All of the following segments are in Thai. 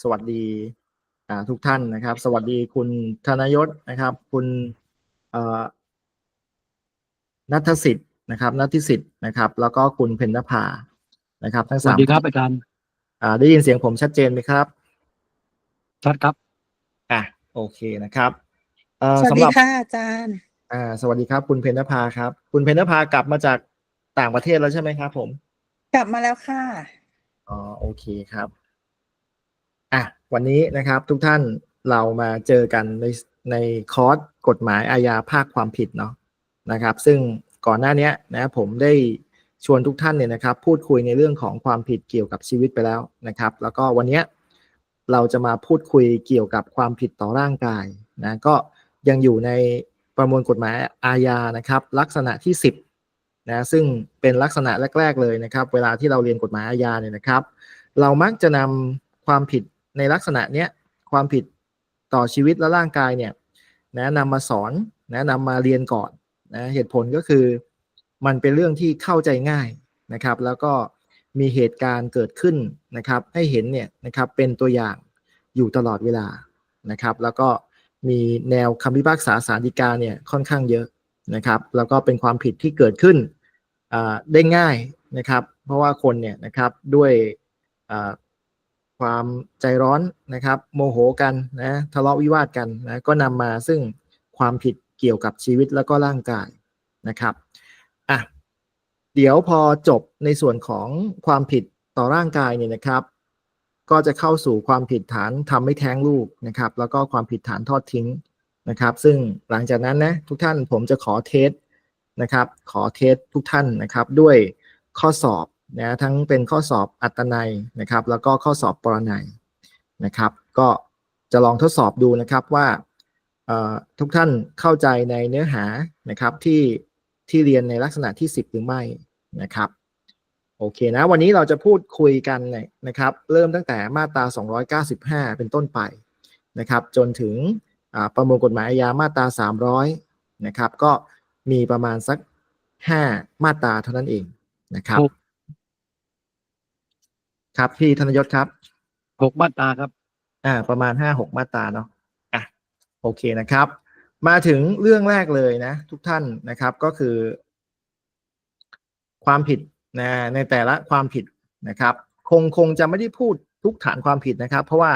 สวัสดีอ่าทุกท่านนะครับ สวัสดีคุณธนยศนะครับ คุณเอ่อนัทสิทธิ์นะครับนัทสิทธิ์นะครับ แล้วก็คุณเพญนภานะครับ ทั้งสสาวัมสดีครับอาจารย์อ่าได้ยินเสียงผมชัดเจนไหมครับ ชัดครับอะโอเคนะครับเอ่อสวัสสำดีหรับค่ะอาจารย์อ่าสวัสดีครับ คุณเพญนภาครับ คุณเพญนภากลับมาจากต่างประเทศแล้วใช่ไหมครับ ผม กลับมาแล้วค่ะอ๋อโอเคครับ อะวันนี้นะครับทุกท่านเรามาเจอกันในในคอร์สกฎหมายอาญาภาคความผิดเนาะนะครับ ซึ่งก่อนหน้านี้นะผมได้ชวนทุกท่านเนี่ยนะครับ พูดคุยในเรื่องของความผิดเกี่ยวกับชีวิตไปแล้วนะครับ แล้วก็วันนี้เราจะมาพูดคุยเกี่ยวกับความผิดต่อร่างกายนะก็ยังอยู่ในประมวลกฎหมายอาญานะครับ ลักษณะที่ 10นะซึ่งเป็นลักษณะแรก ๆ เลยนะครับ เวลาที่เราเรียนกฎหมายอาญาเนี่ยนะครับ เรามักจะนำความผิด ในลักษณะเนี้ยความผิดต่อชีวิตและร่างกายเนี่ยนะนำมาสอนนะนำมาเรียนก่อนนะเหตุผลก็คือมันเป็นเรื่องที่เข้าใจง่ายนะครับ แล้วก็มีเหตุการณ์เกิดขึ้นนะครับ ให้เห็นเนี่ยนะครับเป็นตัวอย่างอยู่ตลอดเวลานะครับ แล้วก็มีแนวคำพิพากษาศาลฎีกาเนี่ยค่อนข้างเยอะนะครับ แล้วก็เป็นความผิดที่เกิดขึ้นอ่าได้ง่ายนะครับ เพราะว่าคนเนี่ยนะครับด้วยอ่า ความใจร้อนนะครับ โมโหกันนะทะเลาะวิวาทกันนะก็นำมาซึ่งความผิดเกี่ยวกับชีวิตแล้วก็ร่างกายนะครับอะเดี๋ยวพอจบในส่วนของความผิดต่อร่างกายเนี่ยนะครับ ก็จะเข้าสู่ความผิดฐานทำให้แท้งลูกนะครับ แล้วก็ความผิดฐานทอดทิ้งนะครับ ซึ่งหลังจากนั้นนะทุกท่านผมจะขอเทสนะครับ ขอเทสทุกท่านนะครับด้วยข้อสอบ นะทั้งเป็นข้อสอบอัตนัยนะครับ แล้วก็ข้อสอบปรนัยนะครับ ก็จะลองทดสอบดูนะครับว่าทุกท่านเข้าใจในเนื้อหานะครับที่ที่เรียนในลักษณะที่ 10 หรือไม่นะครับโอเคนะวันนี้เราจะพูดคุยกันนะครับ เริ่มตั้งแต่มาตรา 295 เป็นต้นไปนะครับ จนถึงประมวลกฎหมายอาญามาตรา 300 นะครับ ก็มีประมาณสัก 5 มาตราเท่านั้นเองนะครับ ครับพี่ธนยศครับ หกมาตราครับ อ่า ประมาณ5-6มาตราเนาะอะโอเคนะครับ มาถึงเรื่องแรกเลยนะ ทุกท่านนะครับก็คือ ความผิดนะในแต่ละความผิดนะครับ คงคงจะไม่ได้พูดทุกฐานความผิดนะครับ เพราะว่า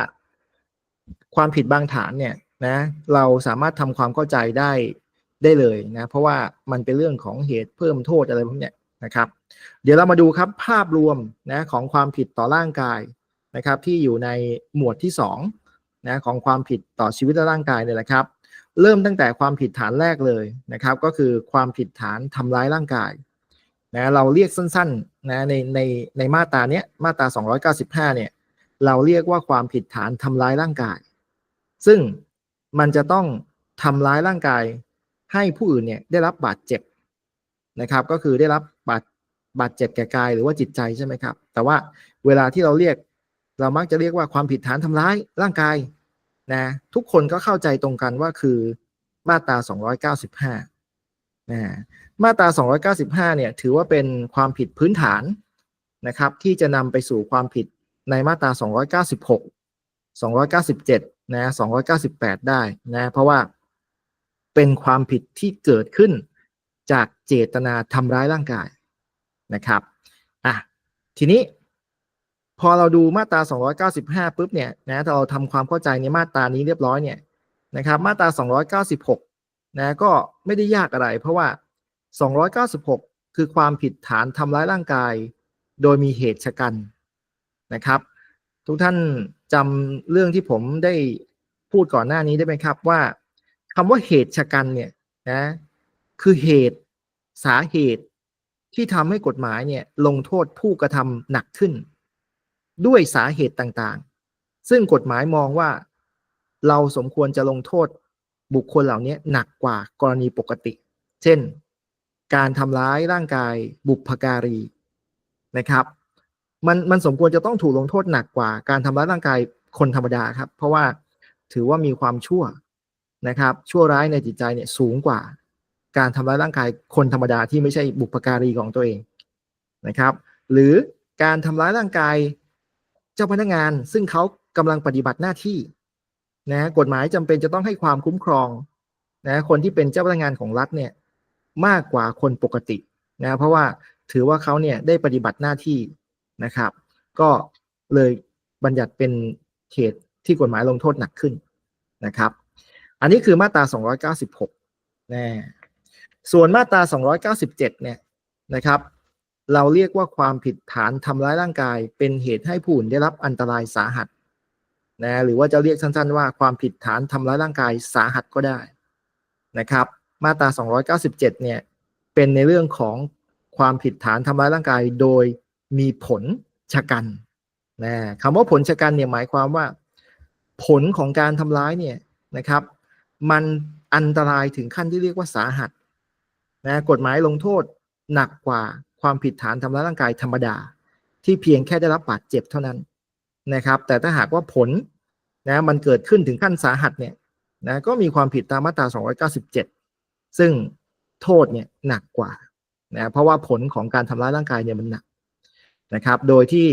ความผิดบางฐานเนี่ยนะเราสามารถทำความเข้าใจได้ได้เลยนะ เพราะว่ามันเป็นเรื่องของเหตุเพิ่มโทษอะไรพวกเนี้ย นะครับ เดี๋ยวเรามาดูครับภาพรวมนะของความผิดต่อร่างกายนะครับ ที่อยู่ในหมวดที่2นะของความผิดต่อชีวิตและร่างกายเนี่ยแหละครับ เริ่มตั้งแต่ความผิดฐานแรกเลยนะครับ ก็คือความผิดฐานทำร้ายร่างกายนะเราเรียกสั้นๆนะในในในมาตราเนี้ยมาตรา 295 เนี่ยเราเรียกว่าความผิดฐานทำร้ายร่างกาย ซึ่งมันจะต้องทำร้ายร่างกายให้ผู้อื่นเนี่ยได้รับบาดเจ็บนะครับ ก็คือได้รับ บาดเจ็บแก่กายหรือว่าจิตใจใช่ไหมครับ แต่ว่าเวลาที่เราเรียก เรามักจะเรียกว่าความผิดฐานทำร้ายร่างกายนะทุกคนก็เข้าใจตรงกันว่าคือมาตรา 295นะมาตรา 295 เนี่ยถือว่าเป็นความผิดพื้นฐานนะครับที่จะนำไปสู่ความผิดในมาตรา 296 297 นะ 298 ได้นะเพราะว่าเป็นความผิดที่เกิดขึ้นจากเจตนาทำร้ายร่างกาย นะครับอะทีนี้พอเราดูมาตรา 295 ปุ๊บเนี่ยนะถ้าเราทำความเข้าใจในมาตรานี้เรียบร้อยเนี่ยนะครับ มาตรา 296 นะก็ไม่ได้ยากอะไร เพราะว่า 296 คือความผิดฐานทำร้ายร่างกาย โดยมีเหตุชะกันนะครับ ทุกท่านจำเรื่องที่ผมได้พูดก่อนหน้านี้ได้ไหมครับว่าคำว่าเหตุชะกันเนี่ยนะคือเหตุสาเหตุ ที่ทำให้กฎหมายเนี่ยลงโทษผู้กระทำหนักขึ้น ด้วยสาเหตุต่างๆ ซึ่งกฎหมายมองว่า เราสมควรจะลงโทษบุคคลเหล่านี้หนักกว่ากรณีปกติ เช่น การทำร้ายร่างกายบุพการีนะครับ มันมันสมควรจะต้องถูกลงโทษหนักกว่า การทำร้ายร่างกายคนธรรมดาครับ เพราะว่าถือว่ามีความชั่วนะครับ ชั่วร้ายในจิตใจเนี่ยสูงกว่า การทำร้ายร่างกายคนธรรมดาที่ไม่ใช่บุพการีของตัวเองนะครับ หรือการทำร้ายร่างกายเจ้าพนักงาน ซึ่งเขากำลังปฏิบัติหน้าที่นะกฎหมายจำเป็นจะต้องให้ความคุ้มครองนะคนที่เป็นเจ้าพนักงานของรัฐเนี่ยมากกว่าคนปกตินะเพราะว่าถือว่าเขาเนี่ยได้ปฏิบัติหน้าที่นะครับ ก็เลยบัญญัติเป็นเขตที่กฎหมายลงโทษหนักขึ้นนะครับ อันนี้คือมาตรา 296นะ ส่วนมาตรา 297 เนี่ยนะครับ เราเรียกว่าความผิดฐานทำร้ายร่างกาย เป็นเหตุให้ผู้อื่นได้รับอันตรายสาหัสนะหรือว่าจะเรียกสั้นๆว่าความผิดฐานทำร้ายร่างกายสาหัสก็ได้นะครับ มาตรา 297 เนี่ยเป็นในเรื่องของความผิดฐานทำร้ายร่างกายโดยมีผลชะกันนะคำว่าผลชะกันเนี่ยหมายความว่า ผลของการทำร้ายเนี่ยนะครับ มันอันตรายถึงขั้นที่เรียกว่าสาหัส นะกฎหมายลงโทษหนักกว่าความผิดฐานทำร้ายร่างกายธรรมดา ที่เพียงแค่ได้รับบาดเจ็บเท่านั้นนะครับ แต่ถ้าหากว่าผลนะมันเกิดขึ้นถึงขั้นสาหัสเนี่ยนะก็มีความผิดตามมาตรา 297 ซึ่งโทษเนี่ยหนักกว่านะเพราะว่าผลของการทำร้ายร่างกายเนี่ยมันหนักนะครับ โดยที่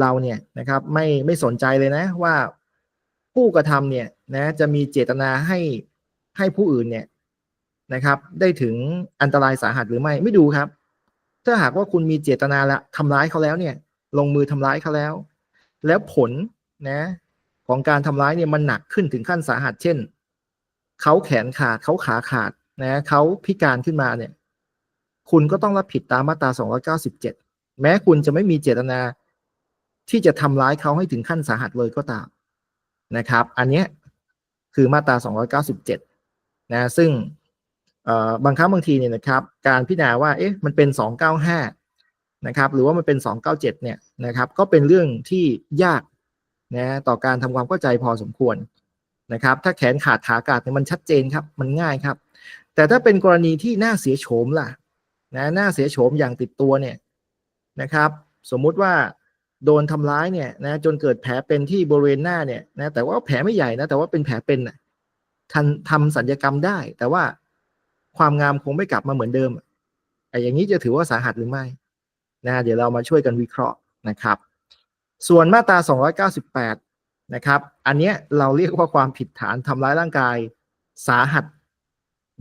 เราเนี่ยนะครับไม่ไม่สนใจเลยนะว่าผู้กระทำเนี่ยนะจะมีเจตนาให้ให้ผู้อื่นเนี่ย นะครับ ได้ถึงอันตรายสาหัสหรือไม่ไม่ดูครับ ถ้าหากว่าคุณมีเจตนาละทำร้ายเขาแล้วเนี่ย ลงมือทำร้ายเขาแล้ว แล้วผลนะของการทำร้ายเนี่ยมันหนักขึ้นถึงขั้นสาหัส เช่นเขาแขนขาดเขาขาขาดนะเขาพิการขึ้นมาเนี่ย คุณก็ต้องรับผิดตามมาตรา 297 แม้คุณจะไม่มีเจตนา ที่จะทำร้ายเขาให้ถึงขั้นสาหัสเลยก็ตามนะครับ อันเนี้ยคือมาตรา 297 นะ ซึ่ง บางครั้งบางทีเนี่ยนะครับการพิจารณาว่าเอ๊ะมันเป็น 295นะครับหรือว่ามันเป็น 297เนี่ยนะครับก็เป็นเรื่องที่ยากนะต่อการทำความเข้าใจพอสมควรนะครับถ้าแขนขาดขาขาดเนี่ยมันชัดเจนครับมันง่ายครับ แต่ถ้าเป็นกรณีที่น่าเสียโฉมล่ะนะน่าเสียโฉมอย่างติดตัวเนี่ยนะครับ สมมุติว่าโดนทำร้ายเนี่ยนะจนเกิดแผลเป็นที่บริเวณหน้าเนี่ยนะแต่ว่าแผลไม่ใหญ่นะแต่ว่าเป็นแผลเป็นนะทันทำสัญญกรรมได้ แต่ว่า ความงามคงไม่กลับมาเหมือนเดิมไอ้อย่างนี้จะถือว่าสาหัสหรือไม่นะเดี๋ยวเรามาช่วยกันวิเคราะห์นะครับ ส่วนมาตรา 298 นะครับ อันเนี้ยเราเรียกว่าความผิดฐานทำร้ายร่างกายสาหัส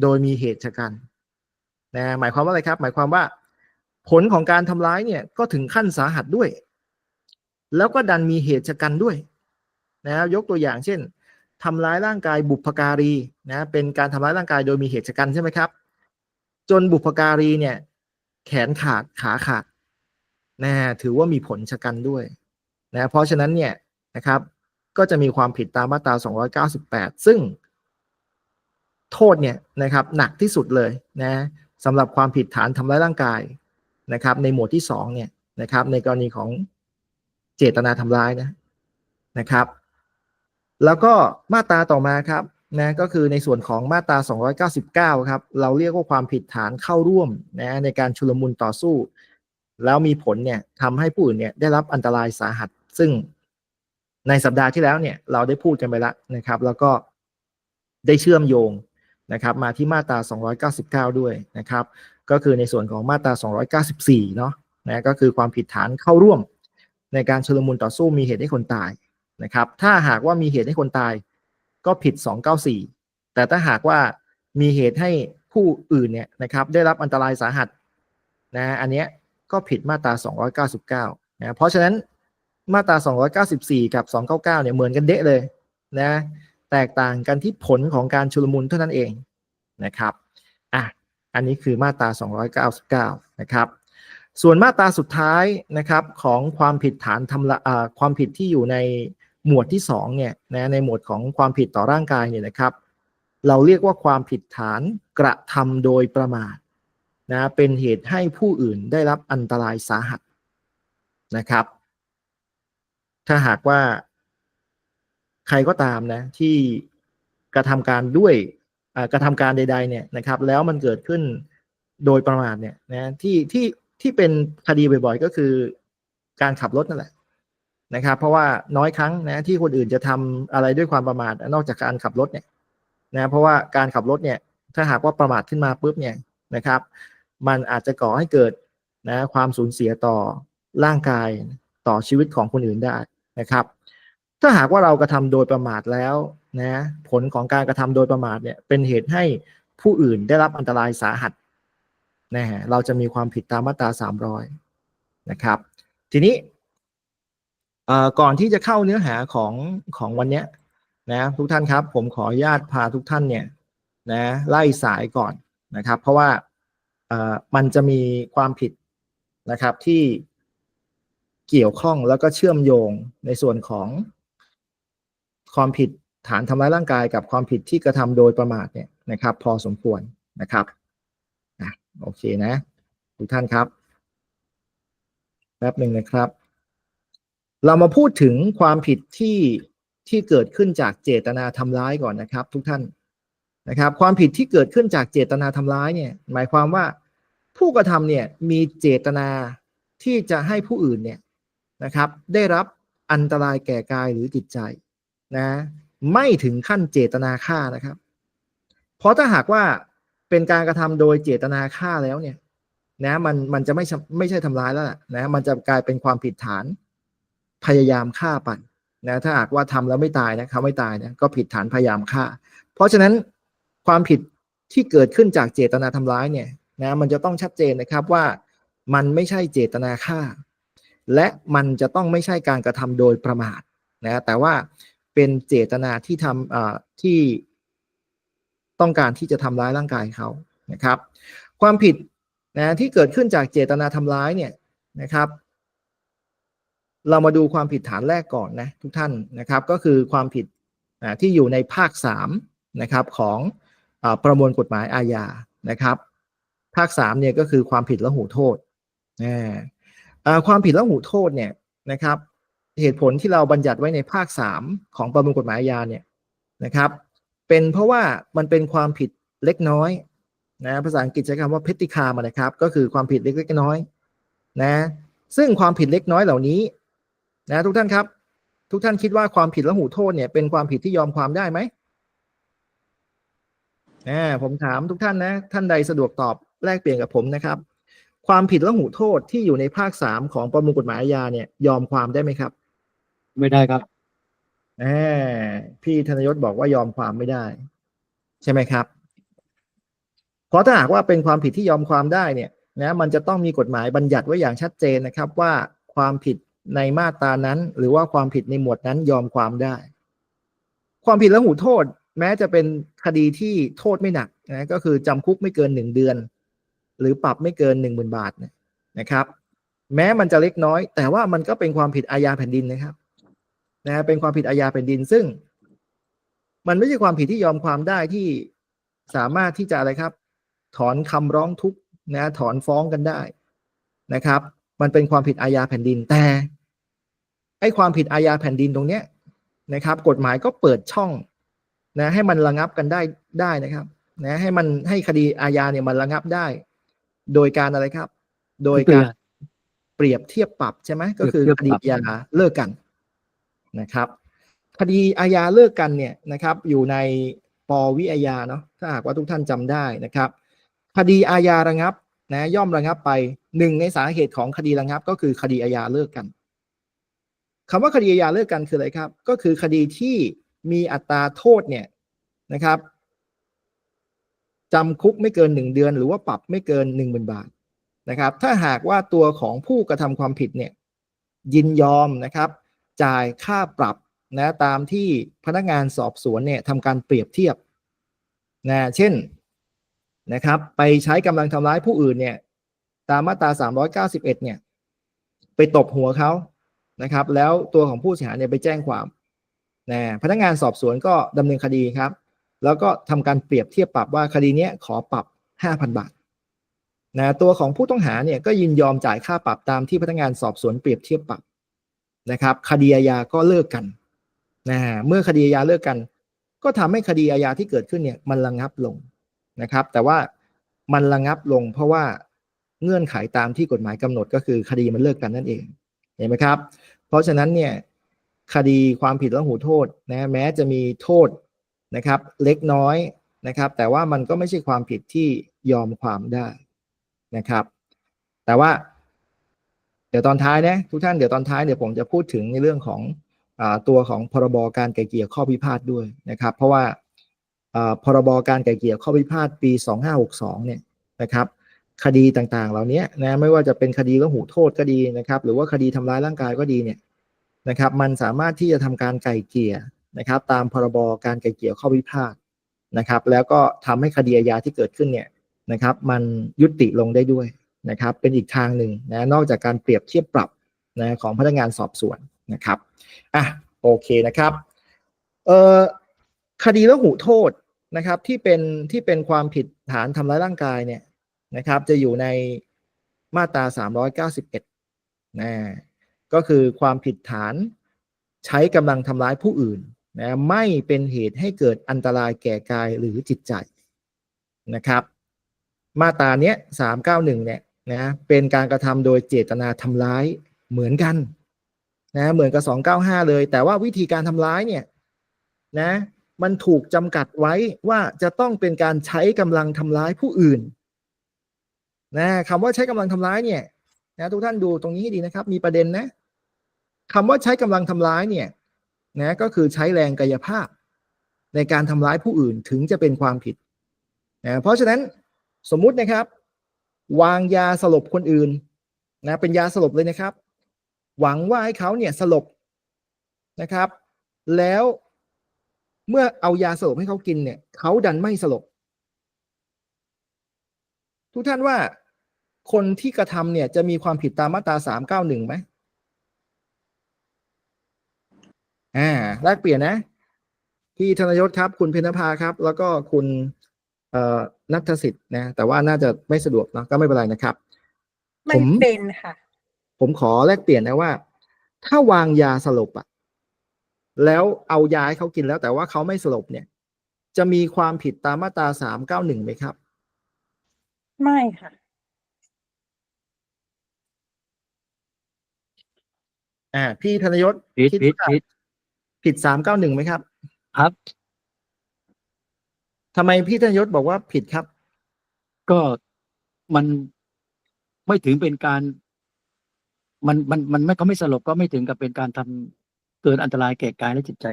โดยมีเหตุชะกันนะหมายความว่าอะไรครับ หมายความว่า ผลของการทำร้ายเนี่ยก็ถึงขั้นสาหัสด้วย แล้วก็ดันมีเหตุชะกันด้วยนะยกตัวอย่างเช่น ทำร้ายร่างกายบุพการีนะเป็นการทำร้ายร่างกายโดยมีเหตุชะกันใช่ไหมครับ จนบุพการีเนี่ย แขนขาดขาขาดนะถือว่ามีผลชะกันด้วยนะเพราะฉะนั้นเนี่ยนะครับ ก็จะมีความผิดตามมาตรา 298 ซึ่ง โทษเนี่ยนะครับ หนักที่สุดเลยนะสำหรับความผิดฐานทำร้ายร่างกายนะครับ ในหมวดที่สองเนี่ยนะครับ ในกรณีของเจตนาทำร้ายนะนะครับ แล้วก็มาตราต่อมาครับนะก็คือในส่วนของมาตรา 299 ครับ เราเรียกว่าความผิดฐานเข้าร่วมนะในการชุลมุนต่อสู้ แล้วมีผลเนี่ยทำให้ผู้อื่นเนี่ยได้รับอันตรายสาหัส ซึ่งในสัปดาห์ที่แล้วเนี่ยเราได้พูดกันไปแล้วนะครับ แล้วก็ได้เชื่อมโยงนะครับ มาที่มาตรา 299 ด้วยนะครับ ก็คือในส่วนของมาตรา 294 เนาะนะก็คือความผิดฐานเข้าร่วม ในการชุลมุนต่อสู้มีเหตุให้คนตาย นะครับ ถ้าหากว่ามีเหตุให้คนตายก็ผิด 294 แต่ถ้าหากว่ามีเหตุให้ผู้อื่นเนี่ยนะครับได้รับอันตรายสาหัสนะอันเนี้ยก็ผิดมาตรา 299นะเพราะฉะนั้นมาตรา 294 กับ 299 เนี่ยเหมือนกันเดะเลยนะแตกต่างกันที่ผลของการชุลมุนเท่านั้นเองนะครับอะอันนี้คือมาตรา 299 นะครับส่วนมาตราสุดท้ายนะครับของความผิดฐานทำละความผิดที่อยู่ใน หมวดที่2เนี่ยนะในหมวดของความผิดต่อร่างกายเนี่ยนะครับ เราเรียกว่าความผิดฐานกระทำโดยประมาทนะเป็นเหตุให้ผู้อื่นได้รับอันตรายสาหัสนะครับ ถ้าหากว่าใครก็ตามนะที่กระทำการด้วยกระทำการใด ๆเนี่ยนะครับ แล้วมันเกิดขึ้นโดยประมาทเนี่ยนะที่ที่ที่เป็นคดีบ่อยๆ ก็คือการขับรถนั่นแหละ นะครับ เพราะว่าน้อยครั้งนะที่คนอื่นจะทำอะไรด้วยความประมาทนอกจากการขับรถเนี่ยนะเพราะว่าการขับรถเนี่ยถ้าหากว่าประมาทขึ้นมาปุ๊บเนี่ยนะครับ มันอาจจะก่อให้เกิดนะความสูญเสียต่อร่างกายต่อชีวิตของคนอื่นได้นะครับ ถ้าหากว่าเรากระทำโดยประมาทแล้วนะผลของการกระทำโดยประมาทเนี่ยเป็นเหตุให้ผู้อื่นได้รับอันตรายสาหัสนะฮะเราจะมีความผิดตามมาตราสามร้อยนะครับ ทีนี้ ก่อนที่จะเข้าเนื้อหาของของวันนี้นะทุกท่านครับ ผมขออนุญาตพาทุกท่านเนี่ยนะไล่สายก่อนนะครับ เพราะว่ามันจะมีความผิดนะครับที่เกี่ยวข้องแล้วก็เชื่อมโยงในส่วนของความผิดฐานทำร้ายร่างกายกับความผิดที่กระทำโดยประมาทเนี่ยนะครับ พอสมควรนะครับโอเคนะ ทุกท่านครับแป๊บหนึ่งนะครับ เรามาพูดถึงความผิดที่ที่เกิดขึ้นจากเจตนาทำร้ายก่อนนะครับ ทุกท่านนะครับ ความผิดที่เกิดขึ้นจากเจตนาทำร้ายเนี่ย หมายความว่าผู้กระทำเนี่ยมีเจตนาที่จะให้ผู้อื่นเนี่ยนะครับ ได้รับอันตรายแก่กายหรือจิตใจนะไม่ถึงขั้นเจตนาฆ่านะครับ เพราะถ้าหากว่าเป็นการกระทำโดยเจตนาฆ่าแล้วเนี่ยนะมันมันจะไม่ไม่ใช่ทำร้ายแล้วนะมันจะกลายเป็นความผิดฐาน พยายามฆ่าปั่นนะถ้าหากว่าทำแล้วไม่ตายนะเขาไม่ตายนะก็ผิดฐานพยายามฆ่า เพราะฉะนั้นความผิดที่เกิดขึ้นจากเจตนาทำร้ายเนี่ยนะมันจะต้องชัดเจนนะครับว่ามันไม่ใช่เจตนาฆ่า และมันจะต้องไม่ใช่การกระทำโดยประมาทนะแต่ว่าเป็นเจตนาที่ทำที่ต้องการที่จะทำร้ายร่างกายเขานะครับ ความผิดนะที่เกิดขึ้นจากเจตนาทำร้ายเนี่ยนะครับ เรามาดูความผิดฐานแรกก่อนนะทุกท่านนะครับ ก็คือความผิดที่อยู่ในภาคสามนะครับของอประมวลกฎหมายอาญานะครับ ภาคสามเนี่ยก็คือความผิดละหูโทษความผิดละหูโทษเนี่ยนะครับเหตุผลที่เราบัญญัติไว้ในภาคสามของประมวลกฎหมายอาญาเนี่ยนะครับ เป็นเพราะว่ามันเป็นความผิดเล็กน้อยนะภาษาอังกฤษใช้คำว่า petty crime อะนะครับ ก็คือความผิดเล็กๆน้อยๆนะซึ่งความผิดเล็กน้อยเหล่านี้ นะทุกท่านครับ ทุกท่านคิดว่าความผิดละหูโทษเนี่ยเป็นความผิดที่ยอมความได้ไหมนะผมถามทุกท่านนะ ท่านใดสะดวกตอบแลกเปลี่ยนกับผมนะครับ ความผิดละหูโทษที่อยู่ในภาคสามของประมวลกฎหมายอาญาเนี่ยยอมความได้ไหมครับ ไม่ได้ครับแหมพี่ธนยศบอกว่ายอมความไม่ได้ ใช่ไหมครับ เพราะถ้าหากว่าเป็นความผิดที่ยอมความได้เนี่ยนะมันจะต้องมีกฎหมายบัญญัติไว้อย่างชัดเจนนะครับว่าความผิด ในมาตรานั้น หรือว่าความผิดในหมวดนั้นยอมความได้ ความผิดละหูโทษ แม้จะเป็นคดีที่โทษไม่หนักนะก็คือจำคุกไม่เกินหนึ่งเดือน หรือปรับไม่เกินหนึ่งหมื่นบาทนะครับ แม้มันจะเล็กน้อย แต่ว่ามันก็เป็นความผิดอาญาแผ่นดินนะครับนะเป็นความผิดอาญาแผ่นดินซึ่ง มันไม่ใช่ความผิดที่ยอมความได้ที่สามารถที่จะอะไรครับ ถอนคำร้องทุกนะถอนฟ้องกันได้นะครับ มันเป็นความผิดอาญาแผ่นดินแต่ อ้ความผิดอาญาแผ่นดินตรงเนี้ยนะครับ กฎหมายก็เปิดช่องนะให้มันระงับกันได้ได้นะครับนะให้มันให้คดีอาญาเนี่ยมันระงับได้ โดยการอะไรครับ โดยการเปรียบเทียบปรับใช่ไหมก็คือเปรียบคเทีดียบปรับอาญาเลิกกันนะครับ คดีอาญาเลิกกันเนี่ยนะครับ อยู่ในปวิอาญาเนาะถ้าหากว่าทุกท่านจำได้นะครับ คดีอาญาระงับนะย่อมระงับไปหนึ่งในสาเหตุของคดีระงับ ก็คือคดีอาญาเลิกกัน คำว่าคดีอาญาเลิกกันคืออะไรครับ ก็คือคดีที่มีอัตราโทษเนี่ยนะครับจำคุกไม่เกินหนึ่งเดือน หรือว่าปรับไม่เกินหนึ่งหมื่นบาทนะครับ ถ้าหากว่าตัวของผู้กระทำความผิดเนี่ยยินยอมนะครับ จ่ายค่าปรับนะตามที่พนักงานสอบสวนเนี่ยทำการเปรียบเทียบนะเช่นนะครับ ไปใช้กำลังทำร้ายผู้อื่นเนี่ย ตามมาตรา 391 เนี่ย ไปตบหัวเขา นะครับ แล้วตัวของผู้เสียหายเนี่ยไปแจ้งความนะพนักงานสอบสวนก็ดำเนินคดีครับ แล้วก็ทำการเปรียบเทียบปรับว่าคดีเนี้ยขอปรับ 5,000 บาทนะตัวของผู้ต้องหาเนี่ยก็ยินยอมจ่ายค่าปรับตามที่พนักงานสอบสวนเปรียบเทียบปรับนะครับคดีอาญาก็เลิกกันนะฮะเมื่อคดีอาญาเลิกกัน ก็ทำให้คดีอาญาที่เกิดขึ้นเนี่ยมันระงับลงนะครับ แต่ว่ามันระงับลงเพราะว่าเงื่อนไขตามที่กฎหมายกำหนดก็คือคดีมันเลิกกันนั่นเอง เห็นไหมครับ เพราะฉะนั้นเนี่ยคดีความผิดและหูโทษนะแม้จะมีโทษนะครับ เล็กน้อยนะครับ แต่ว่ามันก็ไม่ใช่ความผิดที่ยอมความได้นะครับ แต่ว่า เดี๋ยวตอนท้ายนะทุกท่านเดี๋ยวตอนท้ายเดี๋ยวผมจะพูดถึงในเรื่องของอตัวของพรบการไกลเกี่ยข้อพิพาทด้วยนะครับ เพราะว่าพรบการไกลเกี่ยข้อพิพาทปี 2562เนี่ยนะครับ คดีต่างๆ เหล่านี้นะไม่ว่าจะเป็นคดีละหูโทษก็ดีนะครับ หรือว่าคดีทำร้ายร่างกายก็ดีเนี่ยนะครับ มันสามารถที่จะทำการไกลเกี่ยนะครับ ตามพรบการไกลเกี่ยข้อพิพาทนะครับ แล้วก็ทำให้คดีอาญาที่เกิดขึ้นเนี่ยนะครับ มันยุติลงได้ด้วยนะครับ เป็นอีกทางหนึ่งนะนอกจากการเปรียบเทียบปรับนะของพนักงานสอบสวนนะครับอะโอเคนะครับเอ่อคดีละหูโทษนะครับที่เป็นที่เป็นความผิดฐานทำร้ายร่างกายเนี่ย นะครับ จะอยู่ในมาตรา 391นะก็คือความผิดฐานใช้กำลังทำร้ายผู้อื่นนะไม่เป็นเหตุให้เกิดอันตรายแก่กายหรือจิตใจนะครับ มาตราเนี้ย391เนี่ยนะเป็นการกระทำโดยเจตนาทำร้ายเหมือนกันนะเหมือนกับ295เลย แต่ว่าวิธีการทำร้ายเนี่ยนะมันถูกจำกัดไว้ว่าจะต้องเป็นการใช้กำลังทำร้ายผู้อื่น นะคำว่าใช้กำลังทำร้ายเนี่ยนะทุกท่านดูตรงนี้ให้ดีนะครับ มีประเด็นนะคำว่าใช้กำลังทำร้ายเนี่ยนะก็คือใช้แรงกายภาพ ในการทำร้ายผู้อื่นถึงจะเป็นความผิดนะเพราะฉะนั้นสมมุตินะครับ วางยาสลบคนอื่นนะเป็นยาสลบเลยนะครับ หวังว่าให้เขาเนี่ยสลบนะครับ แล้วเมื่อเอายาสลบให้เขากินเนี่ยเขาดันไม่สลบทุกท่านว่า คนที่กระทำเนี่ยจะมีความผิดตามมาตราสามเก้าหนึ่งไหมอ่าแลกเปลี่ยนนะพี่ธนยศครับ คุณเพญนภาครับ แล้วก็คุณเอ่อนัทสิทธิ์นะ แต่ว่าน่าจะไม่สะดวกเนอะก็ไม่เป็นไรนะครับไม่ผมเป็นค่ะ ผมขอแลกเปลี่ยนนะว่า ถ้าวางยาสลบอะแล้วเอายาให้เขากินแล้ว แต่ว่าเขาไม่สลบเนี่ย จะมีความผิดตามมาตราสามเก้าหนึ่งไหมครับ ไม่ค่ะ อ่า พี่ธนยศผิดคิดผิดว่าผิดผิดสามเก้าหนึ่งไหมครับครับ ทำไมพี่ธนยศบอกว่าผิดครับ ก็มันไม่ถึงเป็นการ มันมันมันไม่เขาไม่สลบก็ไม่ถึงกับเป็นการทำเกิดอันตรายแก่กายและจิตใจ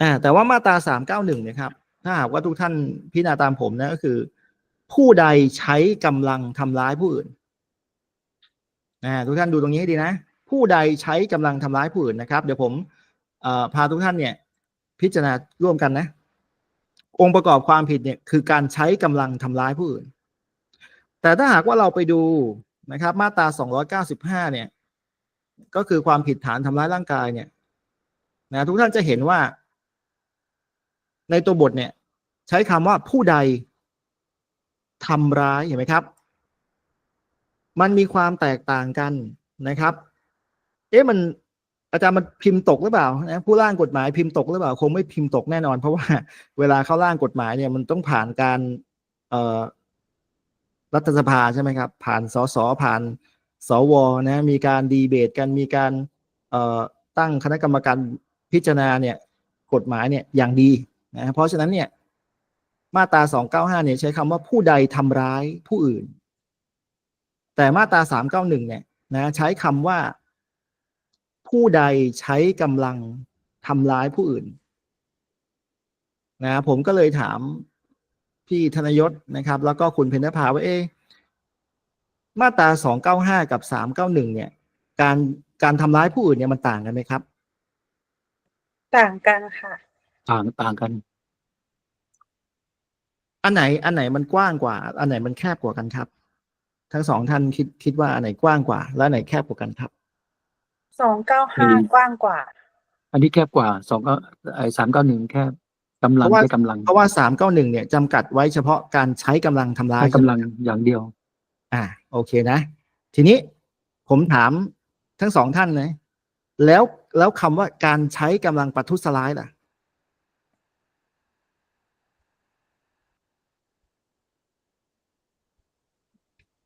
อ่า แต่ว่ามาตราสามเก้าหนึ่งนะครับ ถ้าหากว่าทุกท่านพิจารณาตามผมนะก็คือ ผู้ใดใช้กำลังทำร้ายผู้อื่น อ่า ทุกท่านดูตรงนี้ให้ดีนะ ผู้ใดใช้กำลังทำร้ายผู้อื่นนะครับ เดี๋ยวผมพาทุกท่านเนี่ยพิจารณาร่วมกันนะ องค์ประกอบความผิดเนี่ยคือการใช้กำลังทำร้ายผู้อื่น แต่ถ้าหากว่าเราไปดูนะครับ มาตรา 295 เนี่ย ก็คือความผิดฐานทำร้ายร่างกายเนี่ยนะทุกท่านจะเห็นว่า ในตัวบทเนี่ย ใช้คำว่าผู้ใดทำร้ายเห็นไหมครับ มันมีความแตกต่างกันนะครับ เอ๊ะมันอาจารย์มันพิมพ์ตกหรือเปล่านะผู้ร่างกฎหมายพิมพ์ตกหรือเปล่า คงไม่พิมพ์ตกแน่นอน เพราะว่าเวลาเข้าร่างกฎหมายเนี่ยมันต้องผ่านการเอ่อรัฐสภาใช่ไหมครับ ผ่านสสผ่านสวนะมีการดีเบตกันมีการเอ่อตั้งคณะกรรมการพิจารณาเนี่ยกฎหมายเนี่ยอย่างดีนะเพราะฉะนั้นเนี่ยมาตรา295เนี่ยใช้คำว่าผู้ใดทำร้ายผู้อื่น แต่มาตรา391เนี่ยนะใช้คำว่า ผู้ใดใช้กำลังทำร้ายผู้อื่นนะผมก็เลยถามพี่ธนยศนะครับ แล้วก็คุณเพญนภาว่าเอ๊ะมาตราสองเก้าห้ากับสามเก้าหนึ่งเนี่ย การการทำร้ายผู้อื่นเนี่ยมันต่างกันไหมครับ ต่างกันค่ะ ต่างต่างกัน อันไหน อันไหนมันกว้างกว่า อันไหนมันแคบกว่ากันครับ ทั้งสองท่านคิดคิดว่าอันไหนกว้างกว่า และอันไหนแคบกว่ากันครับ สองเก้าห้าอืมกว้างกว่า อันนี้แคบกว่าสองก็ไอ้สามเก้าหนึ่งแคบกำลังเพราะว่าใช้กำลัง เพราะว่าสามเก้าหนึ่งเนี่ยจำกัดไว้เฉพาะการใช้กำลังทำร้ายใช้กำลังอย่างเดียว อ่า โอเคนะ ทีนี้ผมถามทั้งสองท่านนะแล้วแล้วคำว่าการใช้กำลังประทุษร้ายล่ะ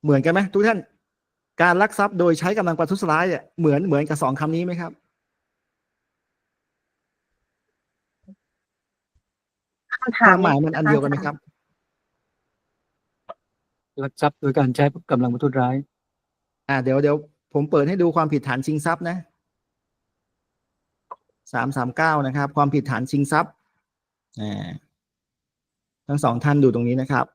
เหมือนกันไหมทุกท่าน การลักทรัพย์โดยใช้กำลังประทุษร้ายเนี่ยเหมือนเหมือนกับสองคำนี้ไหมครับ คำคถามวามหมายมันอันเดียวกันไหมครับ ลักทรัพย์โดยการใช้กำลังประทุษร้าย อ่า เดี๋ยวเดี๋ยวผมเปิดให้ดูความผิดฐานชิงทรัพย์นะสามสามเก้านะครับ ความผิดฐานชิงทรัพย์อ่าทั้งสองท่านดูตรงนี้นะครับ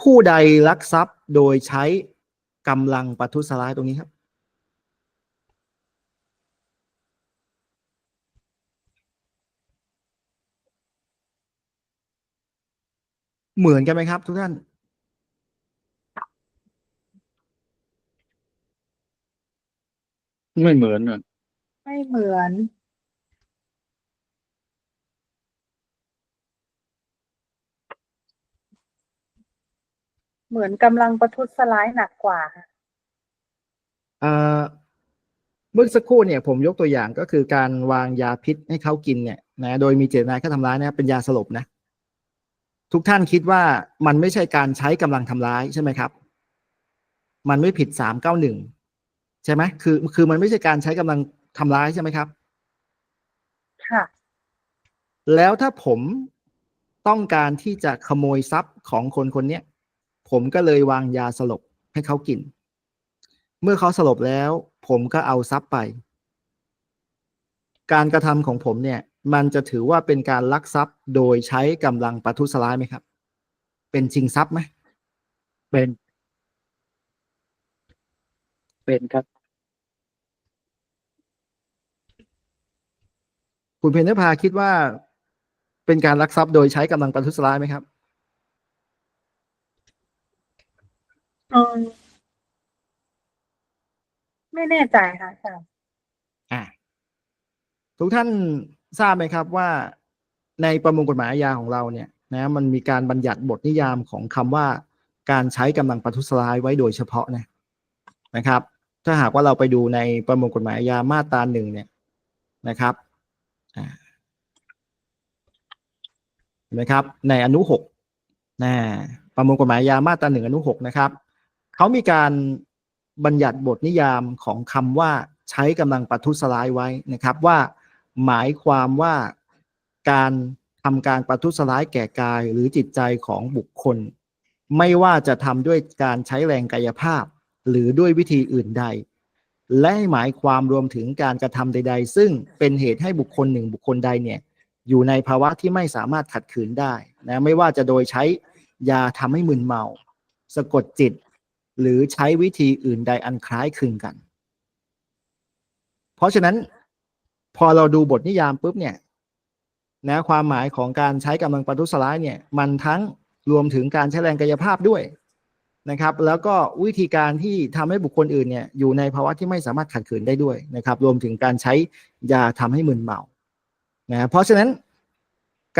ผู้ใดลักทรัพย์โดยใช้ กำลังประทุษร้ายตรงนี้ครับ เหมือนกันไหมครับ ทุกท่านไม่เหมือนอะ ไม่เหมือน เหมือนกำลังประทุษร้ายหนักกว่าค่ะเอ่อเมื่อสักครู่เนี่ยผมยกตัวอย่างก็คือการวางยาพิษให้เขากินเนี่ยนะโดยมีเจตนาแค่ทำร้ายนะเป็นยาสลบนะ ทุกท่านคิดว่ามันไม่ใช่การใช้กำลังทำร้ายใช่ไหมครับ มันไม่ผิดสามเก้าหนึ่งใช่ไหมคือคือมันไม่ใช่การใช้กำลังทำร้ายใช่ไหมครับ ค่ะ แล้วถ้าผมต้องการที่จะขโมยทรัพย์ของคนคนเนี้ย ผมก็เลยวางยาสลบให้เขากิน เมื่อเขาสลบแล้ว ผมก็เอาทรัพย์ไป การกระทำของผมเนี่ย มันจะถือว่าเป็นการลักทรัพย์โดยใช้กำลังประทุษร้ายไหมครับ เป็นชิงทรัพย์ไหมเป็น เป็นครับ คุณเพญนภาคิดว่าเป็นการลักทรัพย์โดยใช้กำลังประทุษร้ายไหมครับ อืมไม่แน่ใจค่ะอาจารย์ อะทุกท่านทราบไหมครับว่า ในประมวลกฎหมายอาญาของเราเนี่ยนะมันมีการบัญญัติบทนิยามของคำว่าการใช้กำลังประทุษร้ายไว้โดยเฉพาะนะนะครับ ถ้าหากว่าเราไปดูในประมวลกฎหมายอาญามาตราหนึ่งเนี่ยนะครับอ่าเห็นไหมครับ ในอนุหกนะประมวลกฎหมายอาญามาตราหนึ่งอนุหกนะครับ เขามีการบัญญัติบทนิยามของคำว่าใช้กำลังประทุษร้ายไว้นะครับว่า หมายความว่าการทำการประทุษร้ายแก่กายหรือจิตใจของบุคคล ไม่ว่าจะทำด้วยการใช้แรงกายภาพ หรือด้วยวิธีอื่นใด และหมายความรวมถึงการกระทำใด ๆ ซึ่งเป็นเหตุให้บุคคลหนึ่งบุคคลใดเนี่ยอยู่ในภาวะที่ไม่สามารถขัดขืนได้นะไม่ว่าจะโดยใช้ยาทำให้มึนเมา สะกดจิต หรือใช้วิธีอื่นใดอันคล้ายคลึงกัน เพราะฉะนั้นพอเราดูบทนิยามปุ๊บเนี่ยนะความหมายของการใช้กำลังประทุษร้ายเนี่ยมันทั้งรวมถึงการใช้แรงกายภาพด้วยนะครับ แล้วก็วิธีการที่ทำให้บุคคลอื่นเนี่ยอยู่ในภาวะที่ไม่สามารถขัดขืนได้ด้วยนะครับ รวมถึงการใช้ยาทำให้มึนเมานะเพราะฉะนั้น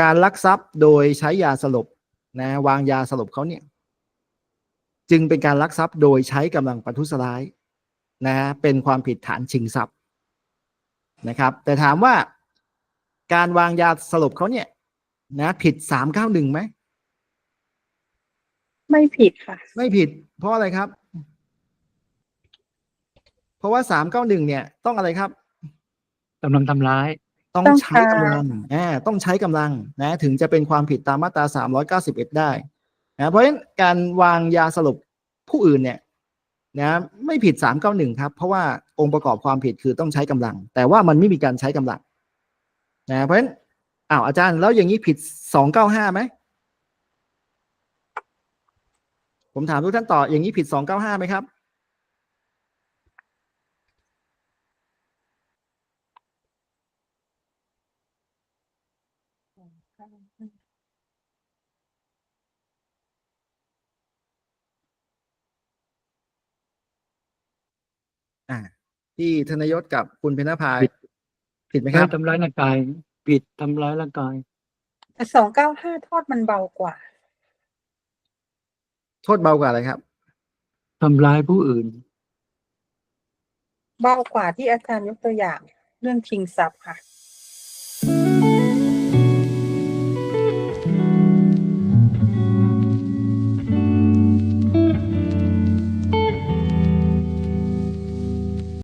การลักทรัพย์โดยใช้ยาสลบนะวางยาสลบเขาเนี่ย จึงเป็นการลักทรัพย์โดยใช้กำลังประทุษร้ายนะเป็นความผิดฐานชิงทรัพย์นะครับ แต่ถามว่าการวางยาสลบเขาเนี่ยนะผิดสามเก้าหนึ่งไหมไม่ผิดค่ะ ไม่ผิด เพราะอะไรครับ เพราะว่าสามเก้าหนึ่งเนี่ย ต้องอะไรครับกำลังทำร้าย ต้องต้องใช้กำลังอ่าต้องใช้กำลังนะ ถึงจะเป็นความผิดตามมาตราสามร้อยเก้าสิบเอ็ดได้ นะเพราะฉะนั้นการวางยาสลบผู้อื่นเนี่ยนะไม่ผิดสามเก้าหนึ่งครับ เพราะว่าองค์ประกอบความผิดคือต้องใช้กำลัง แต่ว่ามันไม่มีการใช้กำลังนะเพราะฉะนั้นอ้าวอาจารย์แล้วอย่างนี้ผิดสองเก้าห้าไหมผมถามทุกท่านต่ออย่างนี้ผิดสองเก้าห้าไหมครับ อ่า ที่ธนยศกับคุณเพญนภาผิดผิดไหมคใช้รับ ทำร้ายร่างกายผิดทำร้ายร่างกายแต่สองเก้าห้าโทษมันเบากว่า โทษเบากว่าอะไรครับ ทำร้ายผู้อื่น เบากว่าที่อาจารย์ยกตัวอย่าง เรื่องชิงทรัพย์ค่ะ